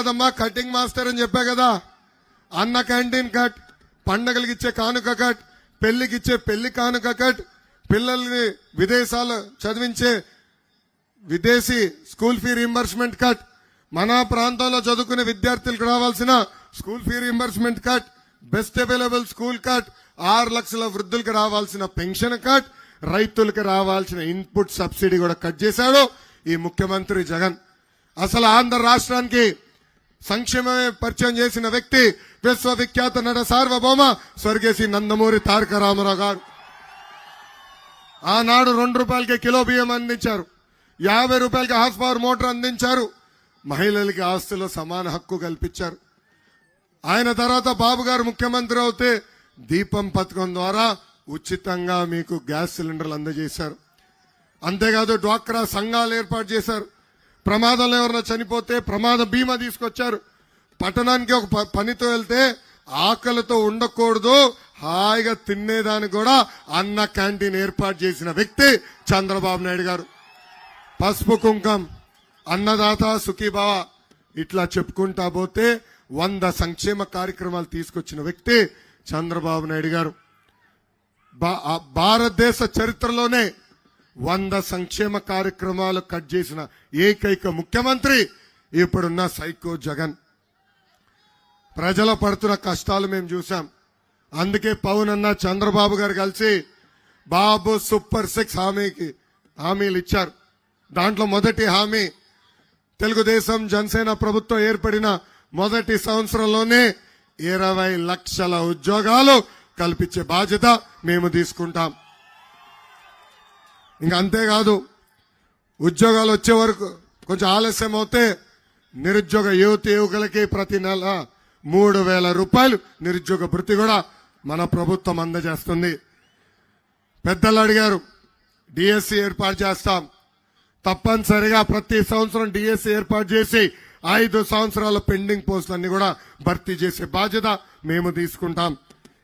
కాదమ్మా cutting master అని చెప్పా కదా. అన్న క్యాంటీన్ కట్ పండగలకి ఇచ్చే కానుక కట్ పెళ్ళికి ఇచ్చే పెళ్ళి కానుక కట్ పిల్లల్ని విదేశాలు చదివించే విదేశీ స్కూల్ ఫీ రీంబర్స్మెంట్ కట్ మన ప్రాంతంలో చదువుకునే విద్యార్థులకు రావాల్సిన school fee reimbursement cut best available school cut ఆరు లక్షల వృద్ధులకు రావాల్సిన పెన్షన్ కట్ రైతులకు రావాల్సిన ఇన్పుట్ సబ్సిడీ కూడా కట్ చేశాడు ఈ ముఖ్యమంత్రి జగన్. అసలు ఆంధ్ర రాష్ట్రానికి సంక్షేమమే పరిచయం చేసిన వ్యక్తి విశ్వవిఖ్యాత నట సార్వభౌమ స్వర్గేసి నందమూరి తారక రామారావు గారు. ఆనాడు రెండు రూపాయలకి కిలో బియ్యం అందించారు. యాభై రూపాయలకి హార్స్ పవర్ మోటార్ అందించారు. మహిళలకి ఆస్తిలో సమాన హక్కు కల్పించారు. ఆయన తర్వాత బాబు గారు ముఖ్యమంత్రి అవుతే దీపం పథకం ద్వారా ఉచితంగా మీకు గ్యాస్ సిలిండర్లు అందజేశారు. అంతేకాదు డ్వాక్రా సంఘాలు ఏర్పాటు చేశారు. ప్రమాదంలో ఎవరైనా చనిపోతే ప్రమాద బీమా తీసుకొచ్చారు. పట్టణానికి ఒక ప- పనితో వెళ్తే ఆకలితో ఉండకూడదు. హాయిగా తినేదానికి కూడా అన్న క్యాంటీన్ ఏర్పాటు చేసిన వ్యక్తి చంద్రబాబు నాయుడు గారు. పసుపు కుంకం అన్నదాత సుఖీభావ ఇట్లా చెప్పుకుంటా పోతే వంద సంక్షేమ కార్యక్రమాలు తీసుకొచ్చిన వ్యక్తి చంద్రబాబు నాయుడు గారు. భారతదేశ చరిత్రలోనే వంద సంక్షేమ కార్యక్రమాలు కట్ చేసిన ఏకైక ముఖ్యమంత్రి ఇప్పుడున్న సైకో జగన్. ప్రజల పడుతున్న కష్టాలు మేము చూసాం అందుకే పవన్ అన్న చంద్రబాబు గారు కలిసి బాబు సూపర్ సిక్స్ హామీకి హామీలు ఇచ్చారు. దాంట్లో మొదటి హామీ తెలుగుదేశం జనసేన ప్రభుత్వం ఏర్పడిన మొదటి సంవత్సరంలోనే ఇరవై లక్షల ఉద్యోగాలు కల్పించే బాధ్యత మేము తీసుకుంటాం. ఇంకా అంతేకాదు ఉద్యోగాలు వచ్చే వరకు కొంచెం ఆలస్యం అవుతే నిరుద్యోగ యువతి యువకులకి ప్రతి నెల మూడు వేల రూపాయలు నిరుద్యోగ భృతి కూడా మన ప్రభుత్వం అందజేస్తుంది. పెద్దలు అడిగారు డిఎస్సి ఏర్పాటు చేస్తాం. తప్పనిసరిగా ప్రతి సంవత్సరం డిఎస్సి ఏర్పాటు చేసి ఐదు సంవత్సరాల పెండింగ్ పోస్టులన్నీ కూడా భర్తీ చేసే బాధ్యత మేము తీసుకుంటాం.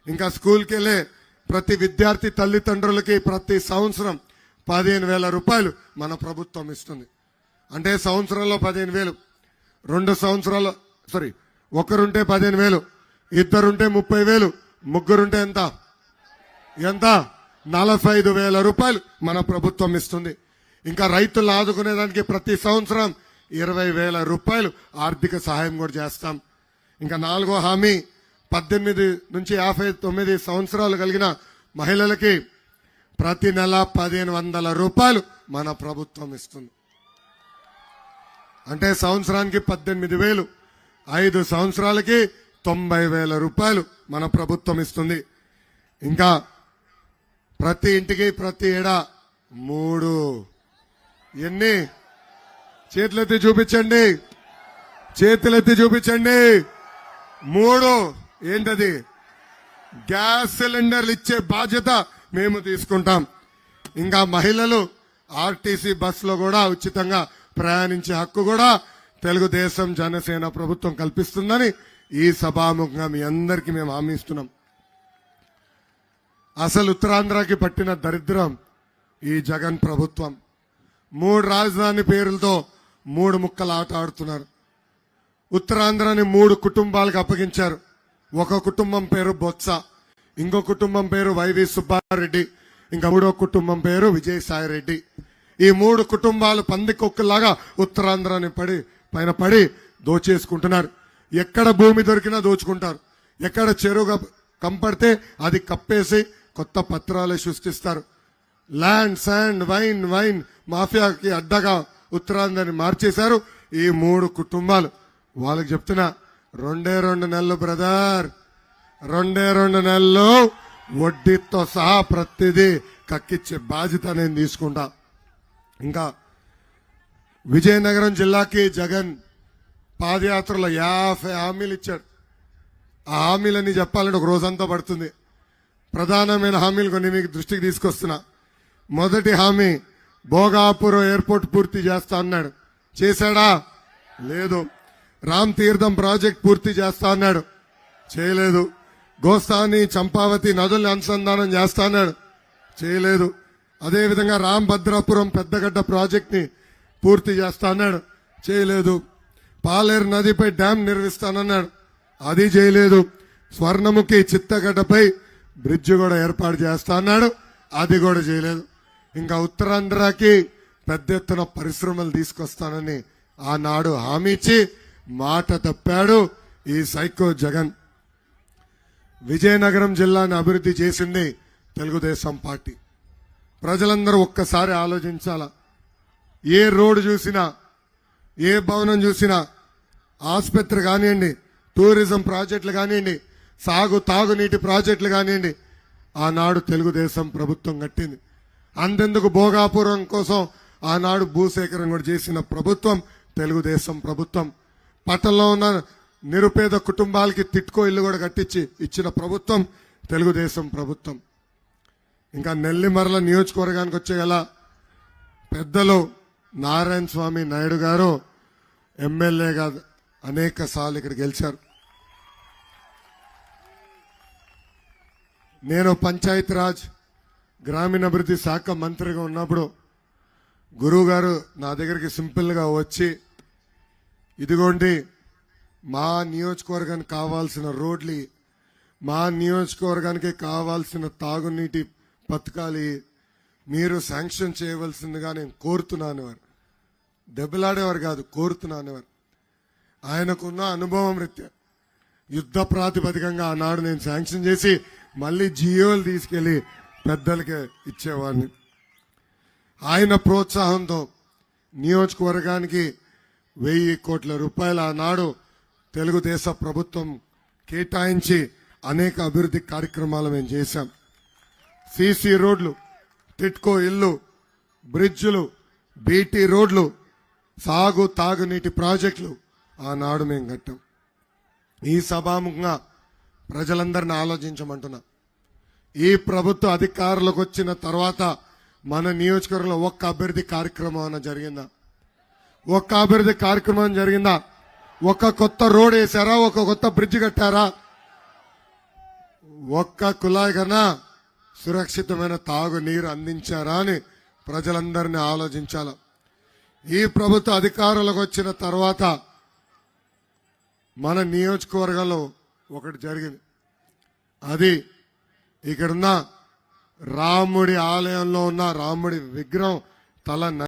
ఇంకా స్కూల్కి వెళ్ళే ప్రతి విద్యార్థి తల్లిదండ్రులకి ప్రతి సంవత్సరం పదిహేను వేల రూపాయలు మన ప్రభుత్వం ఇస్తుంది. అంటే సంవత్సరంలో పదిహేను వేలు రెండు సంవత్సరాలు సారీ ఒకరుంటే పదిహేను వేలు ఇద్దరుంటే ముప్పై వేలు ముగ్గురుంటే ఎంత? ఎంత? నలభై ఐదు వేల రూపాయలు మన ప్రభుత్వం ఇస్తుంది. ఇంకా రైతులను ఆదుకునేదానికి ప్రతి సంవత్సరం ఇరవై వేల రూపాయలు ఆర్థిక సహాయం కూడా చేస్తాం. ఇంకా నాలుగో హామీ పద్దెనిమిది నుంచి యాభై తొమ్మిది సంవత్సరాలు కలిగిన మహిళలకి ప్రతి నెల పదిహేను వందల రూపాయలు మన ప్రభుత్వం ఇస్తుంది. అంటే సంవత్సరానికి పద్దెనిమిది వేలు ఐదు సంవత్సరాలకి తొంభై వేల రూపాయలు మన ప్రభుత్వం ఇస్తుంది. ఇంకా ప్రతి ఇంటికి ప్రతి ఏడా మూడు. ఎన్ని? చేతులెత్తి చూపించండి. చేతులెత్తి చూపించండి. మూడు. ఏంటది? గ్యాస్ సిలిండర్లు ఇచ్చే బాధ్యత మేము తీసుకుంటాం. ఇంకా మహిళలు ఆర్టీసీ బస్సులో కూడా ఉచితంగా ప్రయాణించే హక్కు కూడా తెలుగుదేశం జనసేన ప్రభుత్వం కల్పిస్తుందని ఈ సభాముఖంగా మీ అందరికీ మేము హామీ ఇస్తున్నాం అసలు ఉత్తరాంధ్రకి పట్టిన దరిద్రం ఈ జగన్ ప్రభుత్వం. మూడు రాజధాని పేర్లతో మూడు ముక్కలు ఆట ఆడుతున్నారు. ఉత్తరాంధ్రని మూడు కుటుంబాలకు అప్పగించారు. ఒక కుటుంబం పేరు బొత్స. ఇంకో కుటుంబం పేరు వైవి సుబ్బారెడ్డి ఇంకా మూడో కుటుంబం పేరు విజయసాయి రెడ్డి ఈ మూడు కుటుంబాలు పందికొక్కులాగా ఉత్తరాంధ్రాన్ని పడి పైన పడి దోచేసుకుంటున్నారు. ఎక్కడ భూమి దొరికినా దోచుకుంటారు. ఎక్కడ చెరువుగా కంపడితే అది కప్పేసి కొత్త పత్రాలు సృష్టిస్తారు. ల్యాండ్ శాండ్ వైన్ వైన్ మాఫియాకి అడ్డగా ఉత్తరాంధ్రని మార్చేశారు ఈ మూడు కుటుంబాలు. వాళ్ళకి చెప్తున్నా రెండే రెండు నెలలు బ్రదర్. రెండే రెండు నెలలు వడ్డీతో సహా ప్రతిదీ కక్కిచ్చే బాధ్యత నేను తీసుకుంటా. ఇంకా విజయనగరం జిల్లాకి జగన్ పాదయాత్రలో యాభై హామీలు ఇచ్చాడు. ఆ హామీలన్నీ చెప్పాలంటే ఒక రోజంతా పడుతుంది. ప్రధానమైన హామీలు కొన్ని మీకు దృష్టికి తీసుకొస్తున్నా. మొదటి హామీ భోగాపురం ఎయిర్పోర్ట్ పూర్తి చేస్తా అన్నాడు. చేశాడా? లేదు. రామ్ తీర్థం ప్రాజెక్ట్ పూర్తి చేస్తా అన్నాడు. చేయలేదు. గోస్తాని చంపావతి నదుల్ని అనుసంధానం చేస్తానన్నాడు చేయలేదు. అదేవిధంగా రాంభద్రాపురం పెద్దగడ్డ ప్రాజెక్ట్ని పూర్తి చేస్తా అన్నాడు చేయలేదు. పాలేరు నదిపై డ్యాం నిర్మిస్తానన్నాడు. అది చేయలేదు. స్వర్ణముఖి చిత్తగడ్డపై బ్రిడ్జ్ కూడా ఏర్పాటు చేస్తా అన్నాడు అది కూడా చేయలేదు. ఇంకా ఉత్తరాంధ్రకి పెద్ద ఎత్తున పరిశ్రమలు తీసుకొస్తానని ఆనాడు హామీ ఇచ్చి మాట తప్పాడు ఈ సైకో జగన్. విజయనగరం జిల్లాని అభివృద్ధి చేసింది తెలుగుదేశం పార్టీ. ప్రజలందరూ ఒక్కసారి ఆలోచించాలా? ఏ రోడ్డు చూసినా ఏ భవనం చూసినా ఆసుపత్రి కానివ్వండి టూరిజం ప్రాజెక్టులు కానివ్వండి సాగు తాగునీటి ప్రాజెక్టులు కానివ్వండి ఆనాడు తెలుగుదేశం ప్రభుత్వం కట్టింది. అంతెందుకు భోగాపురం కోసం ఆనాడు భూసేకరణ కూడా చేసిన ప్రభుత్వం తెలుగుదేశం ప్రభుత్వం. పట్టణంలో ఉన్న నిరుపేద కుటుంబాలకి తిట్టుకో ఇల్లు కూడా కట్టించి ఇచ్చిన ప్రభుత్వం తెలుగుదేశం ప్రభుత్వం. ఇంకా నెల్లిమర్ల నియోజకవర్గానికి వచ్చే గల పెద్దలు నారాయణ స్వామి నాయుడు గారు ఎమ్మెల్యేగా అనేక సార్లు ఇక్కడ గెలిచారు. నేను పంచాయతీరాజ్ గ్రామీణాభివృద్ధి శాఖ మంత్రిగా ఉన్నప్పుడు గురువు గారు నా దగ్గరికి సింపుల్గా వచ్చి ఇదిగోండి మా నియోజకవర్గానికి కావాల్సిన రోడ్లు మా నియోజకవర్గానికి కావాల్సిన తాగునీటి పథకాలు మీరు శాంక్షన్ చేయవలసిందిగా నేను కోరుతున్నాను వారు. దెబ్బలాడేవారు కాదు కోరుతున్నాను వారు. ఆయనకున్న అనుభవం రీత్యా యుద్ధ ప్రాతిపదికంగా ఆనాడు నేను శాంక్షన్ చేసి మళ్ళీ జియోలు తీసుకెళ్ళి పెద్దలకి ఇచ్చేవాడిని. ఆయన ప్రోత్సాహంతో నియోజకవర్గానికి వెయ్యి కోట్ల రూపాయల ఆనాడు తెలుగుదేశ ప్రభుత్వం కేటాయించి అనేక అభివృద్ధి కార్యక్రమాలు మేము చేశాం. సీసీ రోడ్లు టిట్కో ఇల్లు బ్రిడ్జులు బీటీ రోడ్లు సాగు తాగునీటి ప్రాజెక్టులు ఆనాడు మేము కట్టాం. ఈ సభాముఖంగా ప్రజలందరిని ఆలోచించమంటున్నా. ఈ ప్రభుత్వ అధికారులకు వచ్చిన తర్వాత మన నియోజకవర్గంలో ఒక్క అభివృద్ధి కార్యక్రమం అన్న జరిగిందా? ఒక్క అభివృద్ధి కార్యక్రమం జరిగిందా? ఒక కొత్త రోడ్ వేసారా ఒక కొత్త బ్రిడ్జ్ కట్టారా? ఒక్క కుళాయి కన్నా సురక్షితమైన తాగునీరు అందించారా అని ప్రజలందరినీ ఆలోచించాల. ఈ ప్రభుత్వ అధికారులకు వచ్చిన తర్వాత మన నియోజకవర్గంలో ఒకటి జరిగింది. అది ఇక్కడున్న రాముడి ఆలయంలో ఉన్న రాముడి విగ్రహం తల